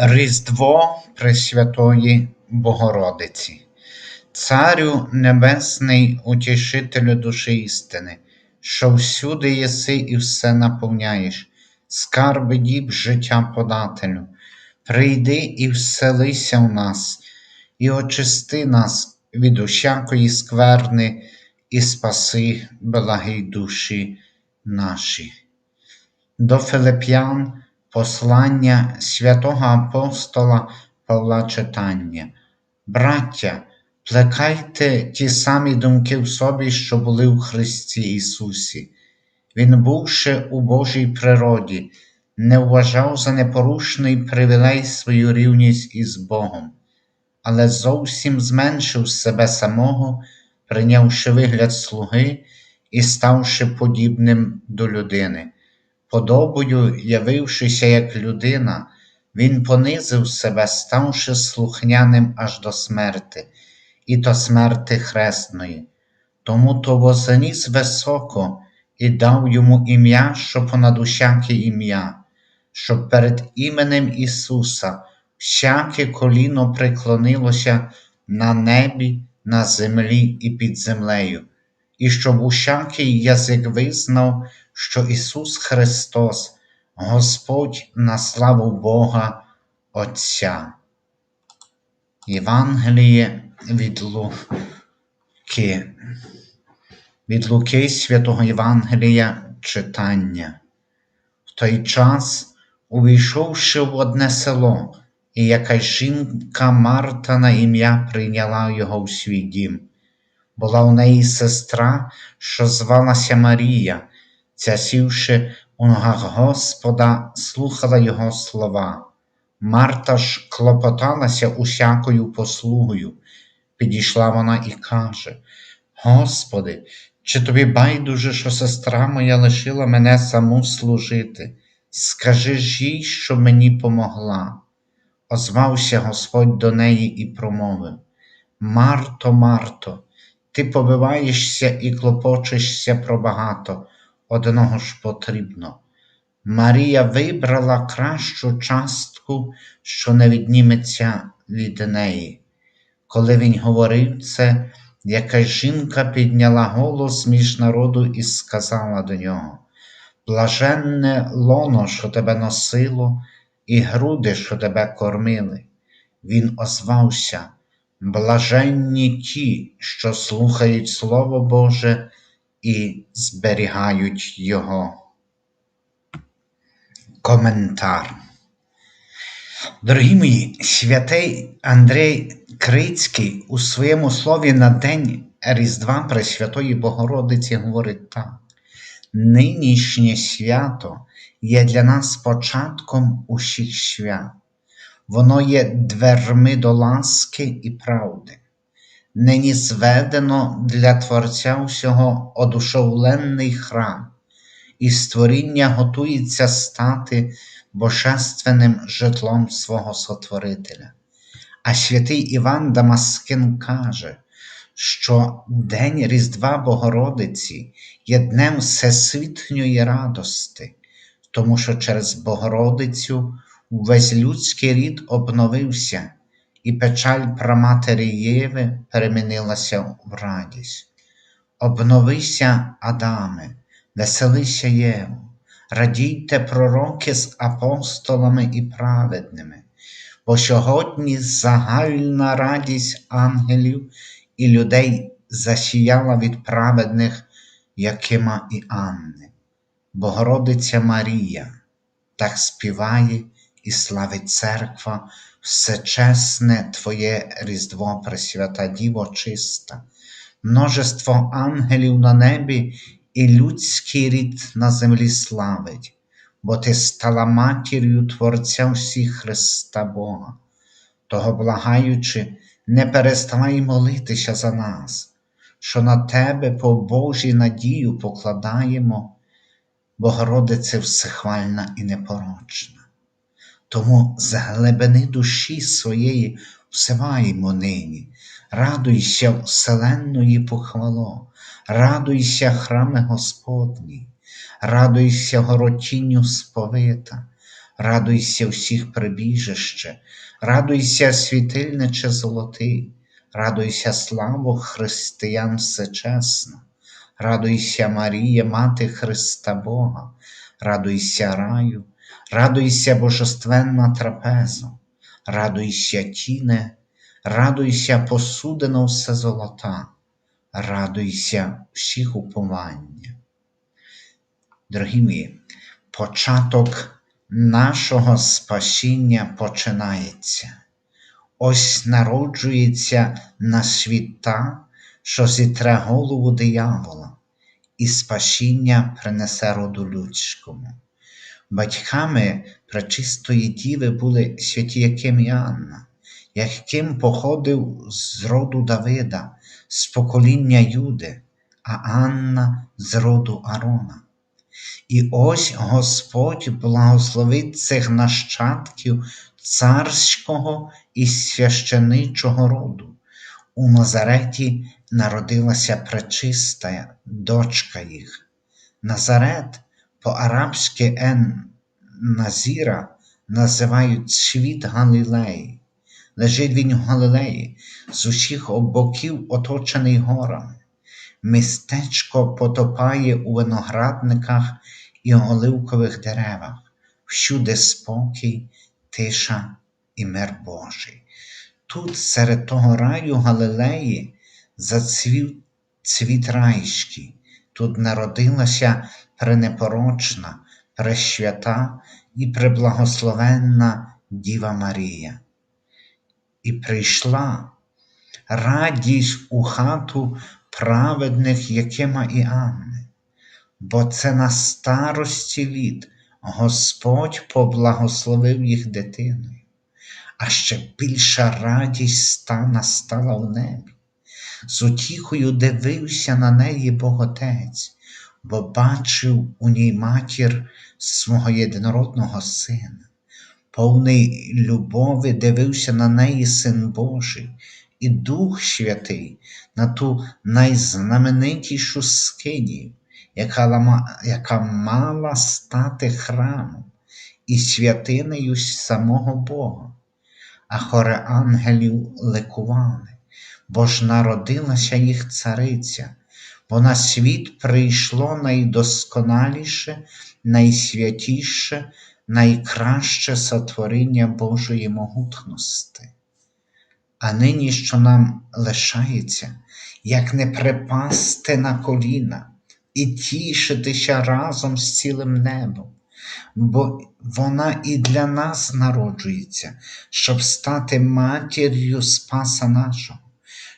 Різдво Пресвятої Богородиці, Царю Небесний, утішителю душі істини, що всюди єси і все наповняєш, скарби діб життя подателю, прийди і вселися в нас, і очисти нас від усякої скверни, і спаси благі душі наші. До Филип'ян Послання святого апостола Павла читання. Браття, плекайте ті самі думки в собі, що були в Христі Ісусі. Він, бувши у Божій природі, не вважав за непорушний привілей свою рівність із Богом, але зовсім зменшив себе самого, прийнявши вигляд слуги і ставши подібним до людини. Подобою, явившися як людина, він понизив себе, ставши слухняним аж до смерти, і то смерти хресної. Тому то возніс високо і дав йому ім'я, що понад усяке ім'я, щоб перед іменем Ісуса всяке коліно преклонилося на небі, на землі і під землею, і щоб усякий язик визнав що Ісус Христос, Господь на славу Бога Отця. Євангеліє від Луки. Від Луки Святого Євангелія читання. В той час, увійшовши в одне село, і якась жінка Марта на ім'я прийняла його в свій дім. Була у неї сестра, що звалася Марія, Ця сівши у ногах Господа, слухала Його слова. Марта ж клопоталася усякою послугою. Підійшла вона і каже: Господи, чи тобі байдуже, що сестра моя лишила мене саму служити? Скажи ж їй, що мені помогла. Озвався Господь до неї і промовив: Марто, Марто, ти побиваєшся і клопочешся про багато одного ж потрібно. Марія вибрала кращу частку, що не відніметься від неї. Коли він говорив це, якась жінка підняла голос між народу і сказала до нього: Блаженне лоно, що тебе носило, і груди, що тебе кормили. Він озвався, блаженні ті, що слухають Слово Боже і зберігають його. Коментар. Дорогі мої, святий Андрей Крицький у своєму слові на День Різдва Пресвятої Богородиці говорить так: нинішнє свято є для нас початком усіх свят, воно є дверми до ласки і правди нині зведено для Творця всього одушовленний храм, і створіння готується стати божественним житлом свого Сотворителя. А святий Іван Дамаскин каже, що День Різдва Богородиці є днем всесвітньої радости, тому що через Богородицю увесь людський рід обновився і печаль праматері Єви перемінилася в радість. Обновися, Адаме, веселися Єву, радійте пророки з апостолами і праведними, бо сьогодні загальна радість ангелів і людей засіяла від праведних Якима і Анни. Богородиця Марія так співає і славить церква всечесне Твоє Різдво, Пресвята Діво чиста, множество ангелів на небі і людський рід на землі славить, бо Ти стала матір'ю Творця всіх Христа Бога, того благаючи, не переставай молитися за нас, що на Тебе по Божій надію покладаємо, Богородице всехвальна і непорочна. Тому з глибини душі своєї всиваємо нині, радуйся вселенної похвало, радуйся, храми Господні, радуйся горотінню сповита, радуйся всіх прибіжище, радуйся, світильниче золотий, радуйся, славу християн всечесна, радуйся, Марія, Мати Христа Бога, радуйся раю, радуйся, божественна трапезо, радуйся, тіне, радуйся, посудино все золота, радуйся всіх уповання. Дорогі мої, початок нашого спасіння починається. Ось народжується на світ та, що зітре голову диявола, і спасіння принесе роду людському. Батьками пречистої діви були святі Яким і Анна, яким походив з роду Давида, з покоління Юди, а Анна з роду Арона. І ось Господь благословить цих нащадків царського і священичого роду. У Назареті народилася пречиста дочка їх. Назарет по-арабськи Ен Назіра називають світ Галілеї. Лежить він в Галилеї, з усіх боків оточений горами. Містечко потопає у виноградниках і оливкових деревах, всюди спокій, тиша і мир Божий. Тут, серед того раю Галилеї, зацвів цвіт райський, тут народилася пренепорочна, пресвята і преблагословенна Діва Марія. І прийшла радість у хату праведних Якима і Анни, бо це на старості літ Господь поблагословив їх дитиною, а ще більша радість ста настала в небі. З утіхою дивився на неї Боготець, бо бачив у ній матір свого єдинородного сина. Повний любові дивився на неї Син Божий і Дух Святий на ту найзнаменитішу скинію, яка, яка мала стати храмом і святинею самого Бога. А хори ангелів ликували, бо ж народилася їх цариця, бо на світ прийшло найдосконаліше, найсвятіше, найкраще сотворіння Божої могутності. А нині, що нам лишається, як не припасти на коліна і тішитися разом з цілим небом, бо вона і для нас народжується, щоб стати матір'ю Спаса нашого,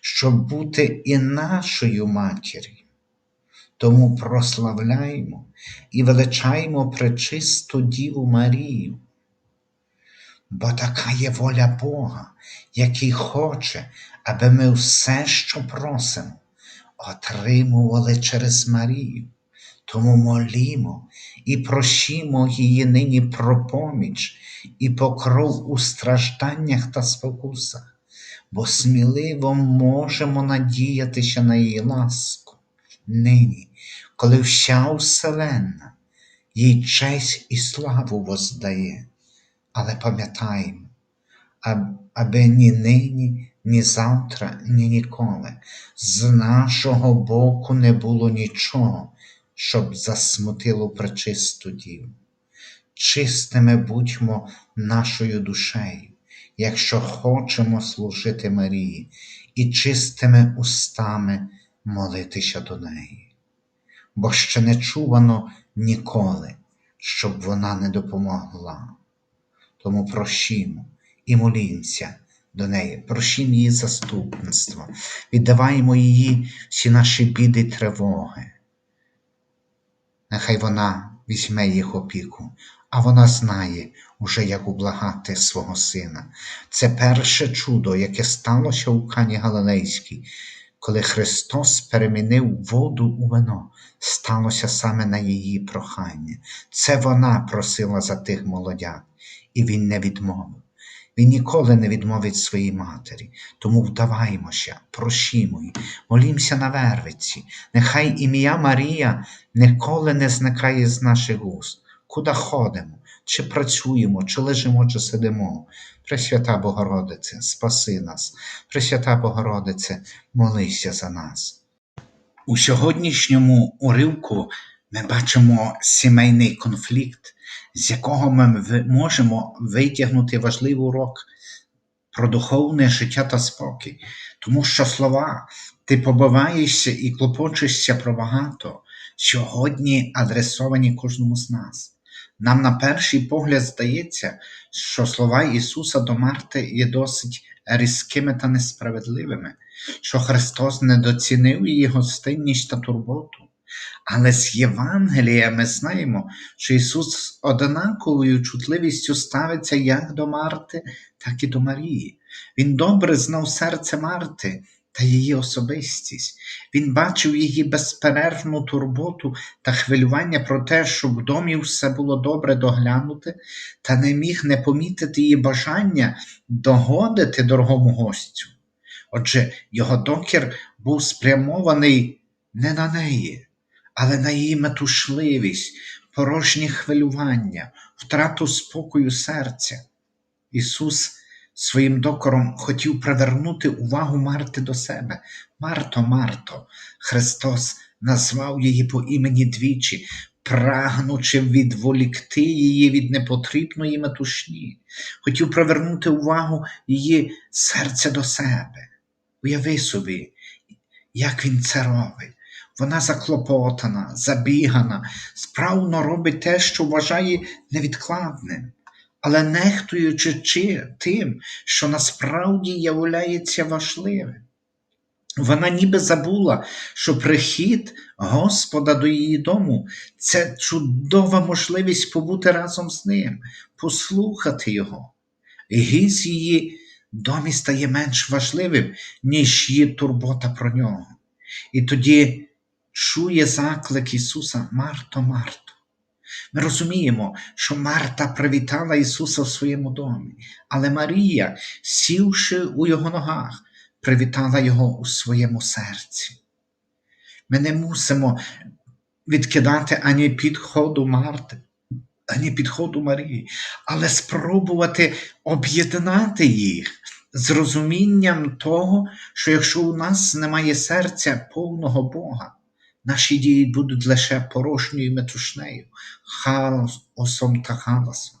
щоб бути і нашою матір'ю. Тому прославляємо і величаємо пречисту Діву Марію. Бо така є воля Бога, який хоче, аби ми все, що просимо, отримували через Марію. Тому молімо і просімо її нині про поміч і покров у стражданнях та спокусах, бо сміливо можемо надіятися на її ласку. Нині, коли вся вселенна їй честь і славу воздає. Але пам'ятаємо, аби ні нині, ні завтра, ні ніколи з нашого боку не було нічого, щоб засмутило пречисту діву. Чистими будьмо нашою душею, якщо хочемо служити Марії, і чистими устами молитися до неї. Бо ще не чувано ніколи, щоб вона не допомогла. Тому прощімо і молімося до неї, прощімо її заступництво, віддаваємо її всі наші біди тривоги. Нехай вона візьме їх опіку, а вона знає уже, як ублагати свого сина. Це перше чудо, яке сталося у Кані Галилейській, коли Христос перемінив воду у вино, сталося саме на її прохання. Це вона просила за тих молодят, і він не відмовив. Він ніколи не відмовить своїй матері, тому вдаваймося, просімо й, молімося на вервиці. Нехай ім'я Марія ніколи не зникає з наших уст. Куди ходимо, чи працюємо, чи лежимо, чи сидимо. Пресвята Богородице, спаси нас, Пресвята Богородице, молися за нас. У сьогоднішньому уривку ми бачимо сімейний конфлікт, з якого ми можемо витягнути важливий урок про духовне життя та спокій, тому що слова ти побиваєшся і клопочешся про багато, сьогодні адресовані кожному з нас. Нам на перший погляд здається, що слова Ісуса до Марти є досить різкими та несправедливими, що Христос недоцінив її гостинність та турботу. Але з Євангелія ми знаємо, що Ісус з однаковою чутливістю ставиться як до Марти, так і до Марії. Він добре знав серце Марти та її особистість. Він бачив її безперервну турботу та хвилювання про те, щоб в домі все було добре доглянути, та не міг не помітити її бажання догодити дорогому гостю. Отже, його докір був спрямований не на неї, але на її метушливість, порожні хвилювання, втрату спокою серця. Ісус своїм докором хотів привернути увагу Марти до себе. Марто, Марто, Христос назвав її по імені двічі, прагнучи відволікти її від непотрібної метушні, хотів привернути увагу її серця до себе. Уяви собі, як він це робить. Вона заклопотана, забігана, справно робить те, що вважає невідкладним, але нехтуючи чи тим, що насправді являється важливим. Вона ніби забула, що прихід Господа до її дому це чудова можливість побути разом з ним, послухати Його. Гість її домі стає менш важливим, ніж її турбота про нього. І тоді чує заклик Ісуса Марто, Марто. Ми розуміємо, що Марта привітала Ісуса в своєму домі, але Марія, сівши у Його ногах, привітала Його у своєму серці. Ми не мусимо відкидати ані підходу Марти, ані підходу Марії, але спробувати об'єднати їх з розумінням того, що якщо у нас немає серця повного Бога, наші дії будуть лише порожньою метушнею, хаосом та галасом.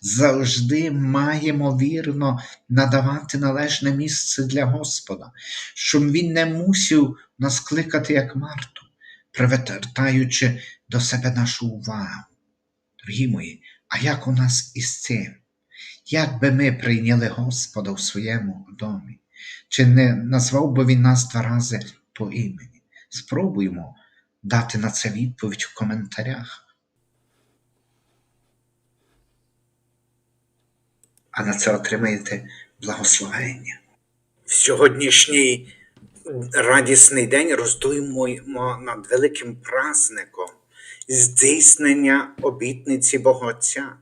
Завжди маємо вірно надавати належне місце для Господа, щоб Він не мусив нас кликати, як Марту, привертаючи до себе нашу увагу. Дорогі мої, а як у нас із цим? Як би ми прийняли Господа в своєму домі? Чи не назвав би Він нас два рази по імені? Спробуємо дати на це відповідь в коментарях. А на це отримаєте благословення. В сьогоднішній радісний день роздуємо над великим праздником здійснення обітниці Бога Отця,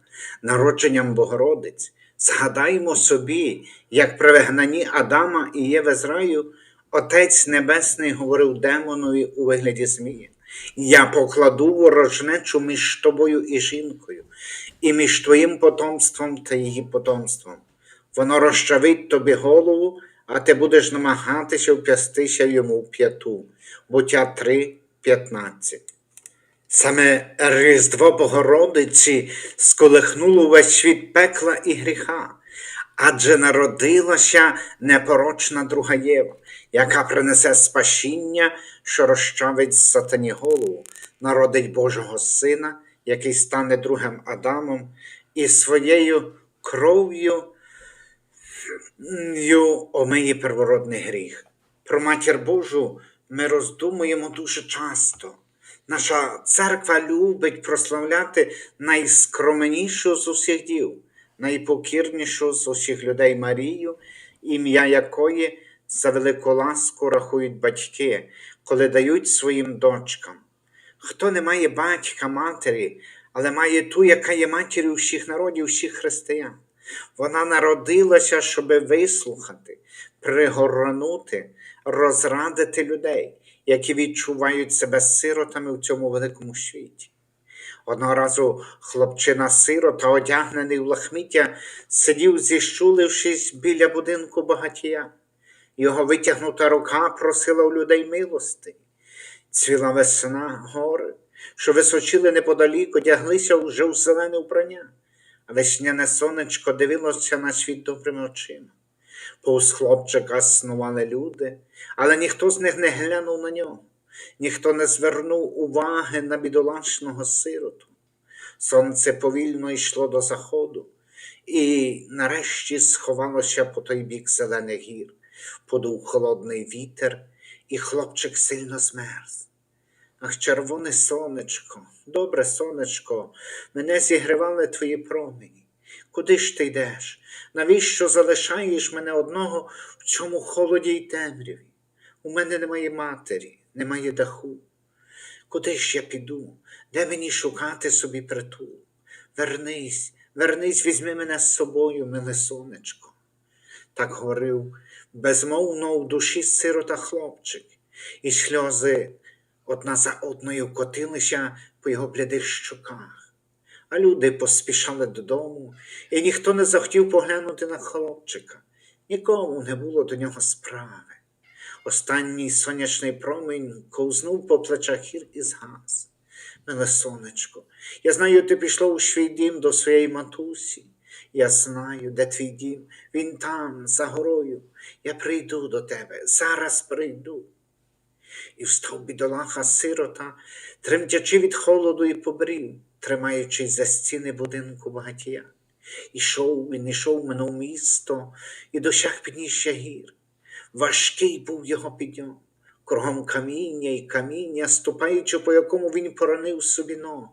народженням Богородиць. Згадаймо собі, як при вигнанні Адама і Єви з раю Отець Небесний говорив демонові у вигляді змія. Я покладу ворожнечу між тобою і жінкою, і між твоїм потомством та її потомством. Воно розчавить тобі голову, а ти будеш намагатися вп'ястися йому в п'яту. Буття 3, 15. Саме Різдво Богородиці сколихнуло весь світ пекла і гріха, адже народилася непорочна друга Єва, яка принесе спасіння, що розчавить сатані голову, народить Божого Сина, який стане другим Адамом, і своєю кров'ю омиє первородний гріх. Про матір Божу ми роздумуємо дуже часто. Наша церква любить прославляти найскромнішу з усіх дів, найпокірнішу з усіх людей Марію, ім'я якої за велику ласку рахують батьки, коли дають своїм дочкам. Хто не має батька, матері, але має ту, яка є матір'ю всіх народів, всіх християн. Вона народилася, щоби вислухати, пригорнути, розрадити людей, які відчувають себе сиротами в цьому великому світі. Одного разу хлопчина сирота, одягнений в лахміття, сидів, зіщулившись біля будинку багатія. Його витягнута рука просила у людей милости. Цвіла весна, гори, що височили неподалік, одяглися вже в зелене вбрання, а весняне сонечко дивилося на світ добрими очима. Повз хлопчика снували люди, але ніхто з них не глянув на нього, ніхто не звернув уваги на бідолашного сироту. Сонце повільно йшло до заходу і нарешті сховалося по той бік зелених гір, подув холодний вітер, і хлопчик сильно змерз. Ах, червоне сонечко, добре сонечко, мене зігрівали твої промені. Куди ж ти йдеш? Навіщо залишаєш мене одного в цьому холоді й темряві? У мене немає матері, немає даху. Куди ж я піду? Де мені шукати собі притул? Вернись, вернись, візьми мене з собою, миле сонечко. Так говорив безмовно в душі сирота хлопчик, і сльози одна за одною котилися по його блядих щоках. А люди поспішали додому, і ніхто не захотів поглянути на хлопчика, нікому не було до нього справи. Останній сонячний промінь ковзнув по плечах гір і згас. Миле сонечко, я знаю, ти пішло у свій дім до своєї матусі. Я знаю, де твій дім, він там, за горою. Я прийду до тебе, зараз прийду. І встав бідолаха сирота, тремтячи від холоду і побрів, тримаючись за стіни будинку багатія. Ішов він, ішов минув місто і досяг підніжжя гір. Важкий був його підйом, кругом каміння і каміння, ступаючи, по якому він поранив собі ногу,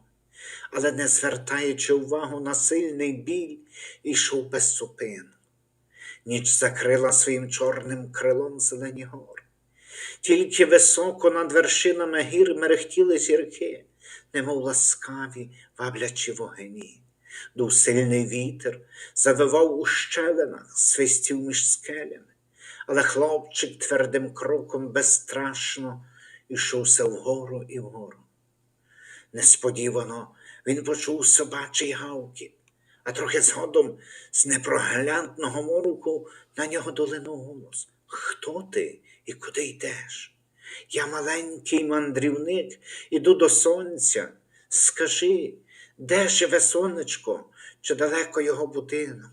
але не звертаючи увагу на сильний біль, ішов без супину. Ніч закрила своїм чорним крилом зелені гори. Тільки високо над вершинами гір мерехтіли зірки, немов ласкаві, ваблячі вогені. Дув сильний вітер, завивав у щелинах, свистів між скелями, але хлопчик твердим кроком безстрашно йшовся вгору і вгору. Несподівано він почув собачий гавкіт, а трохи згодом з непроглядного мороку на нього долинув голос. Хто ти і куди йдеш? Я маленький мандрівник, іду до сонця. Скажи, де живе сонечко, чи далеко його будинок?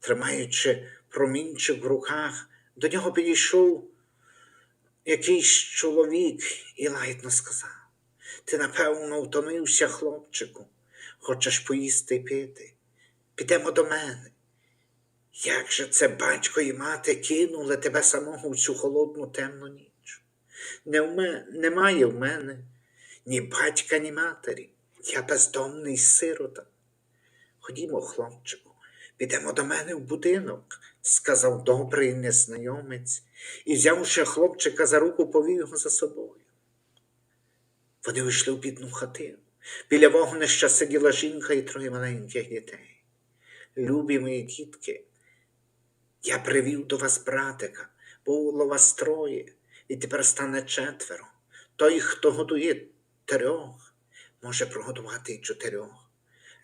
Тримаючи промінчик в руках, до нього підійшов якийсь чоловік і лагідно сказав: Ти, напевно, втомився, хлопчику, хочеш поїсти і пити. Підемо до мене. Як же це батько і мати кинули тебе самого в цю холодну темну ніч? Не в мене, немає в мене ні батька, ні матері. Я бездомний сирота. Ходімо, хлопчику, підемо до мене в будинок, сказав добрий незнайомець і, взявши хлопчика за руку, повів його за собою. Вони вийшли в бідну хатину. Біля вогнища сиділа жінка і троє маленьких дітей. Любі мої дітки, я привів до вас братика, було вас троє, і тепер стане четверо. Той, хто годує трьох, може прогодувати й чотирьох.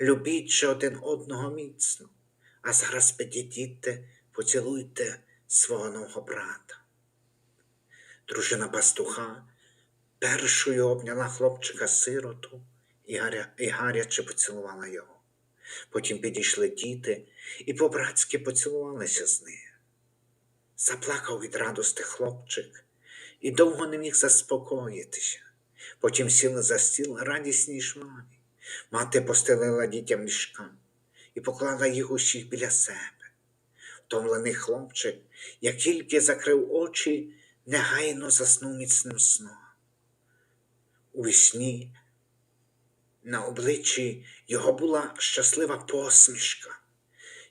Любіть же один одного міцно, а зараз підійдіть, поцілуйте свого нового брата. Дружина пастуха першою обняла хлопчика сироту і, гаря, і гаряче поцілувала його. Потім підійшли діти і по-братськи поцілувалися з нею. Заплакав від радости хлопчик і довго не міг заспокоїтися. Потім сіли за стіл радісні й жваві. Мати постелила дітям ліжка і поклала їх усіх біля себе. Втомлений хлопчик, як тільки закрив очі, негайно заснув міцним сном. У вісні на обличчі його була щаслива посмішка.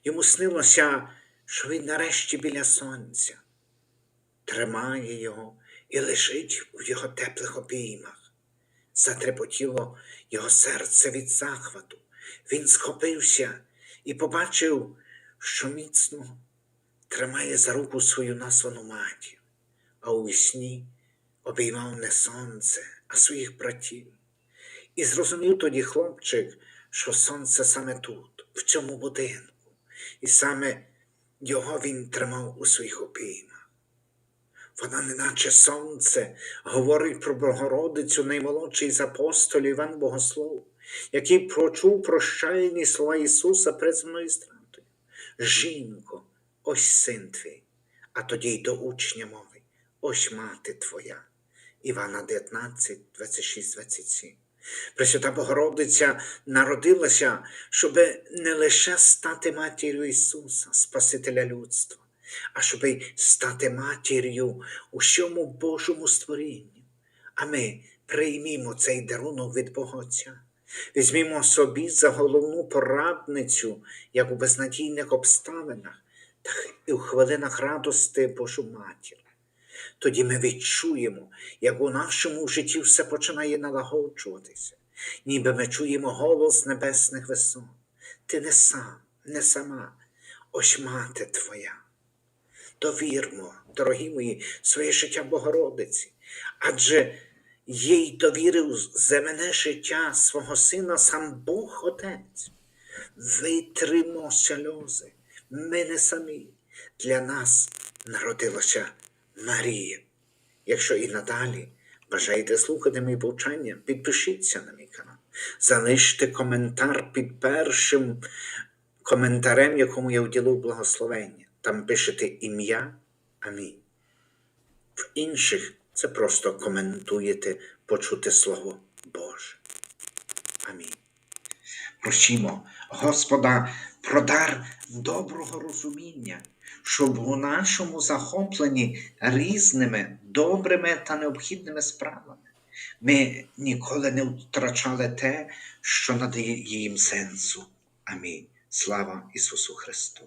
Йому снилося, що він нарешті біля сонця, тримає його і лежить у його теплих обіймах. Затрепотіло його серце від захвату. Він схопився і побачив, що міцно тримає за руку свою названу матір, а у вісні обіймав не сонце, а своїх братів. І зрозумів тоді хлопчик, що сонце саме тут, в цьому будинку, і саме його він тримав у своїх обіймах. Вона, неначе сонце, говорить про Богородицю, наймолодший з апостолів Іван Богослов, який прочув прощальні слова Ісуса перед земною стратою. Жінко, ось син твій, а тоді й до учня мови, ось мати твоя. Івана 19, 26, 27. Пресвята Богородиця народилася, щоб не лише стати матір'ю Ісуса, Спасителя людства, а щоб стати матір'ю усьому Божому створінню. А ми приймімо цей дарунок від Бога Отця. Візьмімо собі за головну порадницю, як у безнадійних обставинах, і у хвилинах радости Божу матір. Тоді ми відчуємо, як у нашому житті все починає налагоджуватися, ніби ми чуємо голос небесних висот. Ти не сам, не сама, ось мати твоя. Довірмо, дорогі мої, своє життя Богородиці, адже їй довірив земне життя свого сина сам Бог Отець. Витримо сльози, ми не самі. Для нас народилася Марія. Якщо і надалі бажаєте слухати мої повчання, підпишіться на мій канал, залиште коментар під першим коментарем, якому я вділив благословення. Там пишете ім'я Амінь. В інших це просто коментуєте почуте Слово Боже. Амінь. Просімо Господа про дар доброго розуміння, щоб у нашому захопленні різними добрими та необхідними справами ми ніколи не втрачали те, що надає їм сенсу. Амінь. Слава Ісусу Христу!